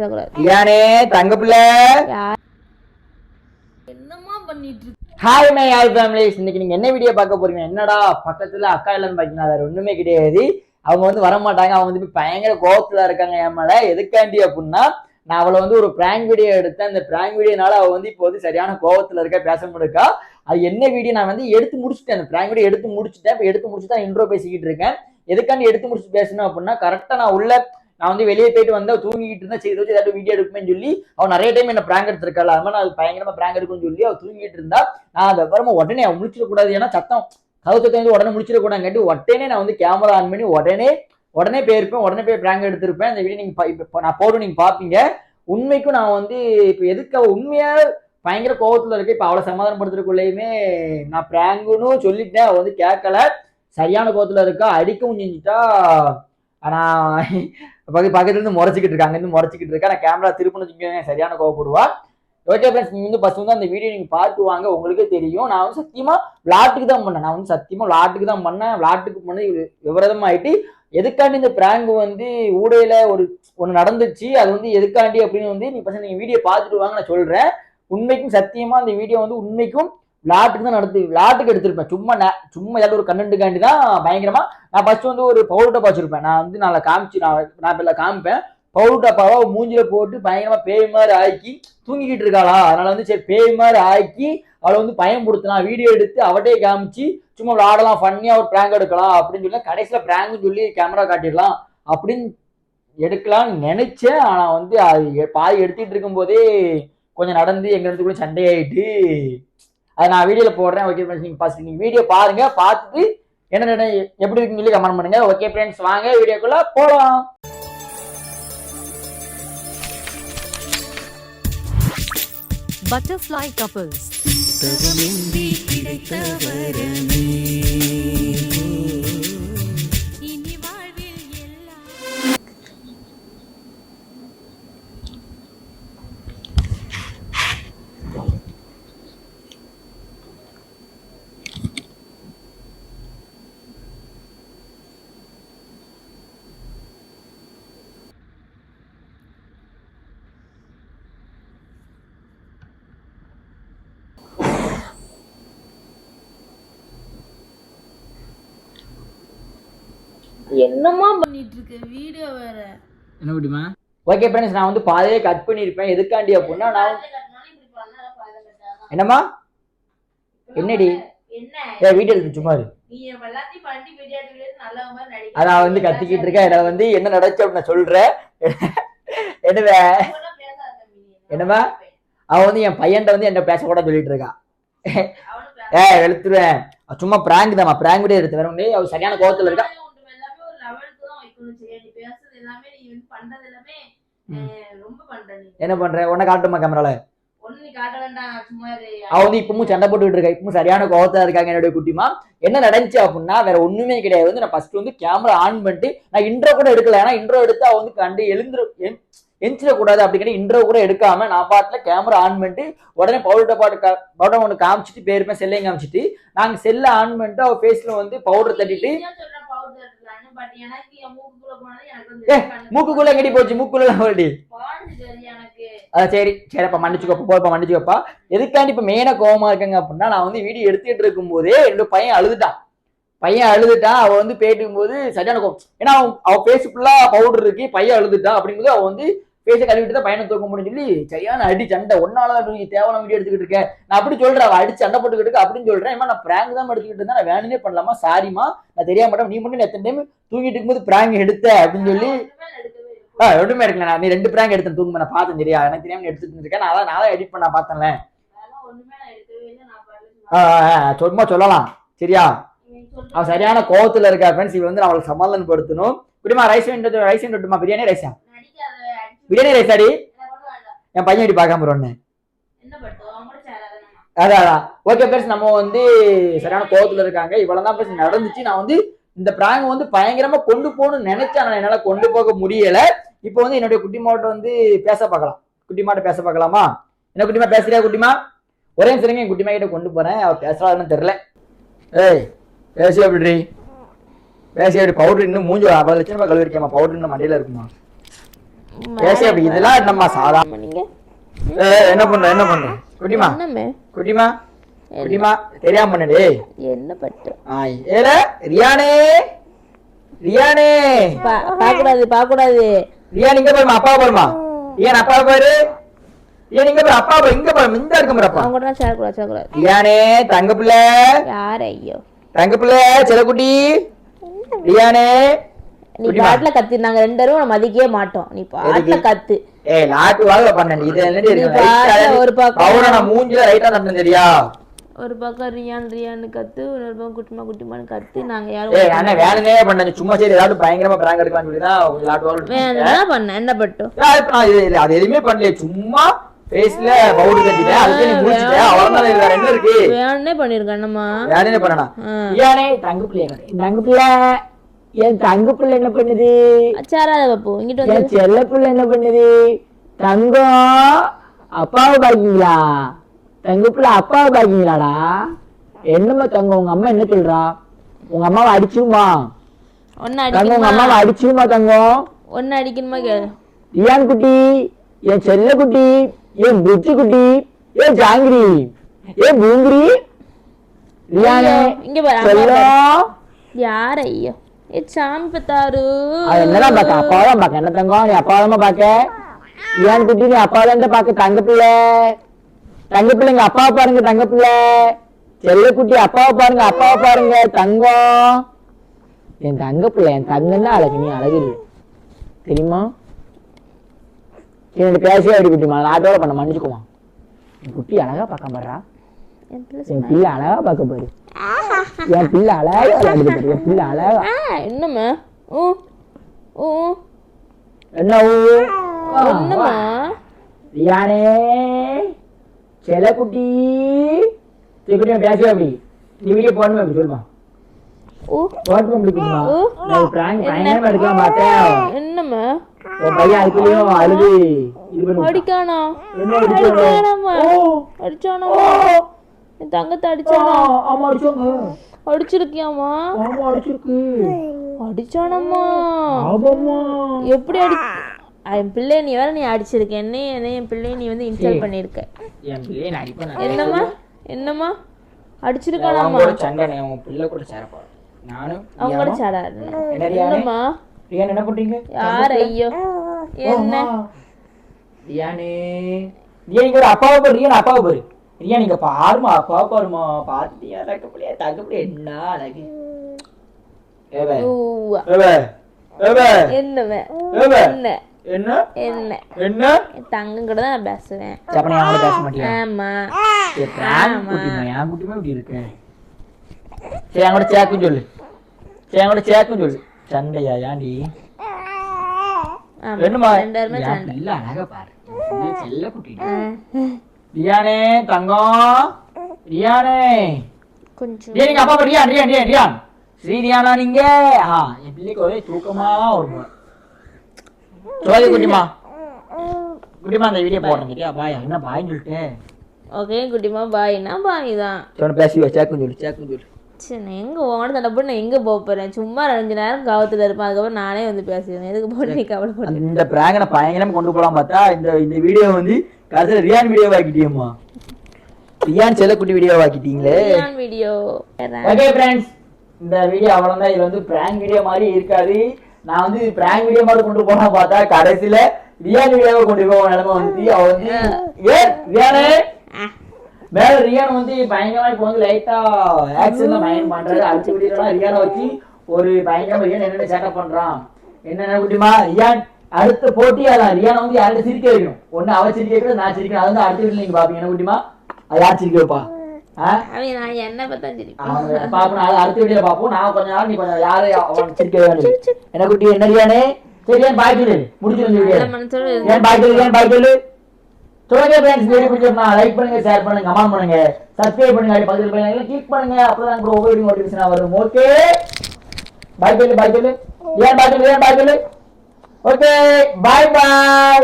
யானே தங்க பிள்ளை என்னமா பண்ணிட்டு இருக்க? ஹாய் மை ஹாய் ஃபேமிலிஸ் இன்னைக்கு நீங்க என்ன வீடியோ பார்க்க போறீங்க? என்னடா பக்கத்துல அக்கா இல்லைன்னு பாத்தீங்கன்னா வேற ஒண்ணுமே கிடையாது. அவங்க வந்து வர மாட்டாங்க அவங்க வந்து பயங்கர கோவத்துல இருக்காங்க என் மேல. எதுக்காண்டி அப்படின்னா நான் அவளை வந்து ஒரு பிராங்க் வீடியோ எடுத்தேன். அந்த பிராங்க் வீடியோனால அவ வந்து இப்போ வந்து சரியான கோவத்துல இருக்க பேச முடியுக்கா அது என்ன வீடியோ நான் வந்து எடுத்து முடிச்சிட்டேன். அந்த பிராங்க் வீடியோ எடுத்து முடிச்சிட்டேன். இப்போ எடுத்து முடிச்சு தான் இன்ட்ரோ பேசிக்கிட்டு இருக்கேன். எதுக்காண்டி எடுத்து முடிச்சு பேசணும் அப்படின்னா கரெக்டா நான் உள்ள நான் வந்து வெளியே போயிட்டு வந்து தூங்கிட்டு இருந்தா சரி வச்சு ஏதாவது வீடியோ எடுக்குமே சொல்லி அவன் நிறைய டைம் என்ன பிராங்க் எடுத்திருக்காள்? அது மாதிரி நான் அது பயங்கரமா பிராங்க் எடுக்கும்னு சொல்லி அவ தூங்கிட்டு இருந்தா நான் அதை அப்புறமா உடனே அவன் முடிச்சிடக்கூடாது. ஏன்னா சத்தம் கதவு சத்தம் வந்து உடனே முடிச்சிடக்கூடாதுங்காட்டி உடனே நான் வந்து கேமரா ஆன் பண்ணி உடனே உடனே போயிருப்பேன் உடனே போய் பிராங்க் எடுத்திருப்பேன். அந்த வீடியோ நீங்க இப்போ இப்ப நான் போட்டு நீங்க பாப்பீங்க. உண்மைக்கும் நான் வந்து இப்போ எதுக்கு அவ உண்மையா பயங்கர கோபத்துல இருக்கு? இப்போ அவளை சமாதானப்படுத்துறதுக்குள்ளேயுமே நான் பிராங்குன்னு சொல்லிட்டேன். அவ வந்து கேட்கல சரியான கோபத்துல இருக்கா? அடிக்கவும் செஞ்சுட்டா. ஆனால் பக்கத்து பக்கத்துலேருந்து முறைச்சிக்கிட்டு இருக்காங்க. இருந்து முறைச்சிக்கிட்டு இருக்கா. நான் கேமரா திருப்பணும் வச்சுக்கோங்க. சரியான கோவப்படுவா. ஓகே ஃப்ரெண்ட்ஸ் நீங்கள் வந்து ஃபஸ்ட் வந்து அந்த வீடியோ நீங்கள் பார்த்து வாங்க. உங்களுக்கே தெரியும். நான் வந்து சத்தியமாக விளாட்டுக்கு தான் பண்ணேன். நான் வந்து சத்தியமாக விளாட்டுக்கு தான் பண்ணேன். விளாட்டுக்கு பண்ணி விவரதமாயிட்டு எதுக்காண்டி இந்த பிராங்க் வந்து ஊடையில ஒரு ஒன்று நடந்துச்சு? அது வந்து எதுக்காண்டி அப்படின்னு வந்து நீ பசங்க நீங்கள் வீடியோ பார்த்துட்டு வாங்க நான் சொல்கிறேன் உண்மைக்கும் சத்தியமாக அந்த வீடியோ வந்து உண்மைக்கும் விளாட்டுக்கு தான் நடத்து விளாட்டுக்கு எடுத்திருப்பேன். சும்மா நான் சும்மா ஏதாவது ஒரு கண்டென்ட்டுக்காண்டி தான் பயங்கரமா நான் ஃபர்ஸ்ட் வந்து ஒரு பவுடர் டப்பா வச்சுருப்பேன். நான் வந்து நான் காமிச்சு நான் நான் இப்போ காமிப்பேன். பவுடர் டப்பாவை மூஞ்சில போட்டு பயங்கரமா பேய் மாதிரி ஆக்கி தூங்கிக்கிட்டு இருக்காளா? அதனால வந்து சரி பேய் மாதிரி ஆக்கி அவளை வந்து பயன்படுத்தலாம் வீடியோ எடுத்து அவட்டே காமிச்சு சும்மா விளாடலாம் ஃபன்னியா ஒரு பிராங்க் எடுக்கலாம் அப்படின்னு சொல்லி கடைசியில பிராங்க் சொல்லி கேமரா காட்டிடலாம் அப்படின்னு எடுக்கலாம்னு நினைச்சேன். ஆனா வந்து அது பாதி எடுத்துட்டு இருக்கும்போதே கொஞ்சம் நடந்து எங்க இடத்துக்குள்ள சண்டையாயிட்டு அதை நான் வீடியோல போடுறேன் ஓகே ஃப்ரெண்ட்ஸ் நீங்க ஃபர்ஸ்ட் நீங்க வீடியோ பாருங்க பார்த்துட்டு என்ன என்ன எப்படி இருக்குன்னு சொல்லி கமெண்ட் பண்ணுங்க. ஓகே ஃப்ரெண்ட்ஸ் வாங்க வீடியோக்குள்ள போலாம். Butterfly couples. இனி என்னமா பண்ணிட்டு இருக்க வீடியோ வேற. என்ன முடியுமா ஓகே ஃப்ரெண்ட்ஸ் நான் வந்து பாதையே கட் பண்ணியிருப்பேன். எதுக்காண்டி அப்படின்னா நான் என்னம்மா? என்னடி? என்ன? ஏ வீடியோ எடுத்து சும்மா இரு. நீ எல்லாத்தையும் பண்ணி வீடியோ எடுத்து நல்ல மாதிரி நடிக்க அதான் வந்து கத்திக்கிட்டு இருக்கேன் என்ன வந்து என்ன நடச்சு அப்படின்னு நான் சொல்றேன். என்னவே? என்னம்மா? அவன் வந்து என் பையன்ட்ட வந்து என்ன பேசக்கூடாது சொல்லிட்டு இருக்கான் ஏ வெளுத்துருவேன். சும்மா பிராங்க் தான்மா. பிராங்க் வீடியோ எடுத்து வேற ஒண்ணு அவ சரியான கோவத்துல இருக்கா. எல்லாமே ஒரு லெவலுக்கு தான் வைக்கணும் சரியா நீ பேசுறது எல்லாமே நீ வந்து பண்றது எல்லாமே அஹ், ரொம்ப பண்ற நீ. என்ன பண்ற? உன்னை காட்டுமா கேமரால. அவ வந்து இப்பவும் சண்டை போட்டுக்கிட்டு இருக்கா. இப்பவும் சரியான கோவத்தா இருக்காங்க என்னுடைய குட்டிமா. என்ன நடந்துச்சு அப்படின்னா வேற ஒண்ணுமே கிடையாது. வந்து நான் ஃபர்ஸ்ட் வந்து கேமரா ஆன் பண்ணிட்டு நான் இன்ட்ரோ கூட எடுக்கல. ஏன்னா இன்ட்ரோ எடுத்து அவ வந்து கண்டு எழுந்துரு எந்- எந்திரிட கூடாது அப்படிங்கிற இன்ட்ரோ கூட எடுக்காம நான் பாட்டுல கேமரா ஆன் பண்ணிட்டு உடனே பவுடர் பாட்டு பவுடர் ஒன்று காமிச்சிட்டு பேருமே செல்லையும் காமிச்சிட்டு நாங்க செல்ல ஆன் பண்ணிட்டு அவ ஃபேஸ்ல வந்து பவுடர் தட்டிட்டு நீ தான் சொல்ற powder எடுக்கலான்னு, but எனக்கு என் மூக்குக்குள்ள கட்டி போச்சு? மூக்குள்ள எனக்கு. அதான் சரி சரிப்பா மன்னிச்சுக்கோப்பா போப்பா மன்னிச்சுக்கோப்பா. எதுக்காண்டி இப்ப மெயினா கோவமா இருக்கங்க அப்படின்னா நான் வந்து வீடியோ எடுத்துட்டு இருக்கும்போதே என்னோட பையன் அழுதுட்டான். பையன் அழுதுட்டான் அவ வந்து பேட்டும் போது சரியான கோவம். ஏன்னா அவன் அவ ஃபேஸ் ஃபுல்லா பவுடர் இருக்கு பையன் அழுதுட்டான். அப்படிங்கும்போது அவ வந்து ஃபேஸை கழுவிட்டு தான் பையனை தூக்க முடியும்னு சொல்லி சரியான அடி சண்டை. ஒன்னாலதான் நீ தேவையான வீடியோ எடுத்துக்கிட்டு இருக்க. நான் அப்படி சொல்றேன் அவ அடிச்சு சண்டை போட்டுக்கிட்டு இருக்க அப்படின்னு சொல்றேன். ஏமா நான் பிராங்க் தான் எடுத்துக்கிட்டு இருந்தேன். நான் வேணுமே பண்ணலாமா? சாரிமா நான் தெரியாம மாட்டேன் நீ மட்டும் எத்தனை டைம் தூங்கிட்டு இருக்கும்போது பிராங்க் எடுத்த அப்படின்னு சொல்லி ஒண்ணுமே எடுக்கவே இல்லை. ஆ ஒன்றுமே எடுக்கல. நான் நீ ரெண்டு பிராங்க் எடுத்தேன். தூங்க நான் பார்த்தேன் சரியா? எனக்கு தெரியாம எடுத்துட்டு இருக்கேன் நான் அதான் நான் தான் எடிட் பண்ண பார்த்தேன்ல. சும்மா சொல்லலாம். சரியா? நீ சொல்ற அவ சரியான கோவத்துல இருக்கா ஃப்ரெண்ட்ஸ் இவ வந்து அவளுக்கு சமாதானப்படுத்தணும். குடிமா ரைஸ் ரைஸ் வேண்டுமா பிரியாணி ரைஸா? பிரியாணி ரைஸ் அடி என் பையன் இப்படி பார்க்காம ஒன்று என்ன அதான் அதான். ஓகே ஃப்ரெண்ட்ஸ் நம்ம வந்து சரியான கோபத்தில் இருக்காங்க. இவ்வளோ தான் ஃப்ரெண்ட்ஸ் நடந்துச்சு. நான் வந்து இந்த பிராங்க வந்து பயங்கரமா கொண்டு போகணும்னு நினைச்சேன். ஆனா என்னால் கொண்டு போக முடியல. இப்போ வந்து என்னுடைய குட்டி மாவட்டம் வந்து பேச பார்க்கலாம். குட்டி மாட்ட பேச பார்க்கலாமா? என்ன குட்டிமா பேசுறியா குட்டிமா? ஒரே சரிங்க என் குட்டிமா கிட்ட கொண்டு போறேன். அவ பேசுறாருன்னு தெரியல. ஏய் பேசி எப்படி பேசி அப்படி பவுடர் இன்னும் மூஞ்சி அறுபது லட்சம் ரூபாய் கழுவிருக்கேம்மா பவுடர் இன்னும் மண்டையில இருக்குமா? பேசி அப்படி இதெல்லாம் நம்ம சாதா ஆமா, நீங்க? என்ன பண்ற என்ன பண்ற? குட்டிமா குட்டிமா குட்டிமா தெரியாம பண்ணடே என்ன பட்டு ஏல ரியானே ரியானே. பாக்கூடாது பாக்கூடாது ரியான் இங்க பாருமா அப்பா பாருமா ரியான் அப்பா பாரு. ரியான் இங்க பாரு அப்பா பாரு இங்க பாரு இந்த இருக்கு பாரு அப்பா. அவங்க கூட சேரக்கூடாது சேரக்கூடாது. ரியானே தங்க பிள்ளை. யார் ஐயோ? தங்க பிள்ளை செல்லக்குட்டி. ரியானே நீ பாட்டுல கத்து நாங்க ரெண்டு பேரும் மதிக்கவே மாட்டோம். நீ பாட்டுல கத்து. ஏய் நாட்டு வாழ்ல பண்ண இது என்னடி ஒரு பக்கம் பவுன மூஞ்சில ரைட்டா தட்டணும் சரியா ஒரு பக்கம் ரியான் ரியான்னு கத்து இன்னொரு பக்கம் குட்டிமா குட்டிமான்னு கத்து. நாங்க ஏய் யாரும் அண்ணன் வேணுனே பண்ண. சும்மா சரி ஏதாவது பயங்கரமா பிராங்க் எடுக்கலாம்னு சொல்லி தான் நாட்டு வாழ் வேணும் பண்ண. என்ன பட்டும் அது எதுவுமே பண்ணல சும்மா ஃபேஸ்ல பவுடர் கட்டிட்டேன். அதுக்கு நீ முடிச்சிட்டேன் அவ்வளவுதான் இதுல ரெண்டு இருக்கு? வேணும்னே பண்ணிருக்கேன் என்னம்மா வேணுனே பண்ணனா. ஏனே தங்க பிள்ளை தங்க பிள்ளை என் தங்க பிள்ளை என்ன பண்ணுது? பாப்பு இங்கிட்டு என் செல்ல பிள்ளை என்ன பண்ணுது? தங்கம் அப்பாவை பாக்கீங்களா? தங்க பிள்ளை அப்பாவை பாக்கீங்களாடா? என்னம்மா தங்கம் உங்க அம்மா என்ன சொல்றா? உங்க அம்மாவை அடிச்சுமா தங்கம் உங்க அம்மாவை அடிச்சுமா தங்கம்? ஒன்னு அடிக்கணுமா கேளு. குட்டி? என் செல்ல குட்டி? என் புச்சு குட்டி? ஏன் ஜாங்கிரி? ஏன் பூங்கிரி? இங்க பாரு, யார் ஐயோ? ஏ சாமி பத்தாரு அது என்னதான் பாக்க என்ன தங்கம்? நீ அப்பாதான் பாக்க ரியான் குட்டி நீ அப்பாதான் பாக்க தங்க பிள்ளை தங்க பிள்ளைங்க அப்பாவை பாருங்க தங்க பிள்ளை செல்ல குட்டி அப்பாவை பாருங்க அப்பாவை பாருங்க. தங்கம். என் தங்க பிள்ளை என் தங்கம் தான் அழகு நீ அழகு இல்லை. தெரியுமா? என்னோட பேசவே அப்படி குட்டிமா நாட்டோட பண்ண மன்னிச்சுக்குமா என் குட்டி அழகா பார்க்க பாடுறா என் பிள்ளை என் பிள்ளை அழகா பார்க்க பாரு. என் பிள்ளை அழகா விளையாடுது என் பிள்ளை அழகா. என்னம்மா? ஊ ஊ. என்ன ஊ? என்னம்மா? ரியானே செல்லக்குட்டி. செல்லக்குட்டி பேசவே அப்படி நீ வீடியோ போடணுமே அப்படி சொல்லுமா. நான் பிராங்க் பயங்கரமா எடுக்கலாம் பார்த்தேன் என்னம்மா? உன் பையன் அதுக்குள்ளேயும் அழுது. இது பண்ணி. விட்டான். அடிக்கானா அடிச்சானோ? என் தங்கத்தை அடிச்சானா? ஆமா அடிச்சாங்க. அடிச்சிருக்கியாமா? ஆமா அடிச்சிருக்கு. அடிச்சானம்மா. ஆமாம்மா. எப்படி அடி என் பிள்ளைய நீ வேற நீ அடிச்சிருக்க. என்ன என்ன என் பிள்ளைய நீ வந்து இன்சல்ட் பண்ணிருக்க. என் பிள்ளையை நான் அடிப்பேன் என்னம்மா? என்னம்மா? கூட சண்டை அவன் பிள்ளை கூட சேரப்பா நானும் அவங்க கூட ரியானே? என்னம்மா? என்ன பண்றீங்க யார் ஐயோ? என்ன? ரியானே ரியான் ஒரு அப்பாவை பாரு ரியான் அப்பாவை பாரு ரியான் இங்க பாருமா அப்பாவை பாருமா பாத்தியா தக்க பிள்ளையா தக்க பிள்ளையா என்ன அழகு? கூட தான் நான் பேசுவேன். அப்ப பேச மாட்டியா? ஆமா. என் குட்டிமா இப்படி இருக்கு? சரி என் கூட சேக்கும் சொல்லு. சரி என் கூட சேக்கும் சொல்லு. சண்டையா ஏன்டி? ஆமா. வேணுமா? ரெண்டு பேருமே என் சண்டை. பிள்ளை அழகா பாரு. என் செல்ல குட்டி ரியானே தங்கம் ரியானே. கொஞ்சம். ரியா நீங்க அப்பா Ryan Ryan Ryan Ryan. Sri ரியானா நீங்க? ஆ என் பிள்ளைக்கு ஒரே தூக்கமா வரும் சோதி குட்டிமா குட்டிமா அந்த வீடியோ போடுறேன் சரியா பாய் என்ன பாய்ன்னு சொல்லிட்டு. ஓகே குட்டிமா பாய்னா பாய் தான் சொன்ன பேசி சேக்கும் சொல்லு சேக்கும் சொல்லு. சரி நான் எங்க உங்களோட சண்டை போட்டு நான் எங்க போக போறேன்? சும்மா ரெண்டு நேரம் கவத்துல இருப்பேன். அதுக்கப்புறம் நானே வந்து பேசிடுவேன். எதுக்கு போட்டு நீ கவலைப்படு? இந்த பிராங்கனை பயங்கரமா கொண்டு போலாம் பார்த்தா இந்த இந்த வீடியோ வந்து கடைசியில் ரியான் வீடியோ ஆக்கிட்டியம்மா ரியான் செல்லக்குட்டி வீடியோ ஆக்கிட்டீங்களே வீடியோ ஓகே ஃப்ரெண்ட்ஸ் இந்த வீடியோ அவ்வளவுதான். இது வந்து பிராங்க் வீடியோ மாதிரி இருக்காது. நான் வந்து பிராங்க் வீடியோ மாதிரி கொண்டு போனா பார்த்தா கடைசியில ரியான் வீடியோவை கொண்டு போக நிலைமை வந்து அவ வந்து ஏன் ரியானே. மேல ரியான் வந்து பயங்கரமா இப்போ வந்து லைட்டா ஆக்ஷன்ல மைண்ட் பண்றாரு. அடுத்த வீடியோலாம் ரியானை வச்சு ஒரு பயங்கரமா ரியான் என்னென்ன சேட்டப் பண்றான். என்னென்ன குட்டிமா? ரியான் அடுத்த போட்டி அதான் ரியானை வந்து யார்கிட்ட சிரிக்க வைக்கணும்? ஒண்ணு அவ சிரிக்க வைக்கணும் நான் சிரிக்கணும். அது வந்து அடுத்த வீடியோ நீங்க பாப்பீங்க. என்ன குட்டிமா? அது யார் சிரிக்க வைப்பா? என்ன குட்டி? என்ன ரியானே? சரி ஏன் பாய் சொல்லு. முடிச்சிருந்த வீடியோ நல்ல மனசோட ஃப்ரெண்ட்ஸ் வீடியோ பிடிச்சிருந்தா லைக் பண்ணுங்க ஷேர் பண்ணுங்க கமெண்ட் பண்ணுங்க. சப்ஸ்கிரைப் பண்ணுங்க அப்படி பக்கத்துல பண்ணுங்க கிளிக் பண்ணுங்க. அப்பதான் கூட ஒவ்வொரு நோட்டிஃபிகேஷன் வரும். ஓகே பாய் சொல்லு பாய் சொல்லு ஏன் பாய் சொல்லு ஏன் பாய் சொல்லு? ஓகே பாய் பாய்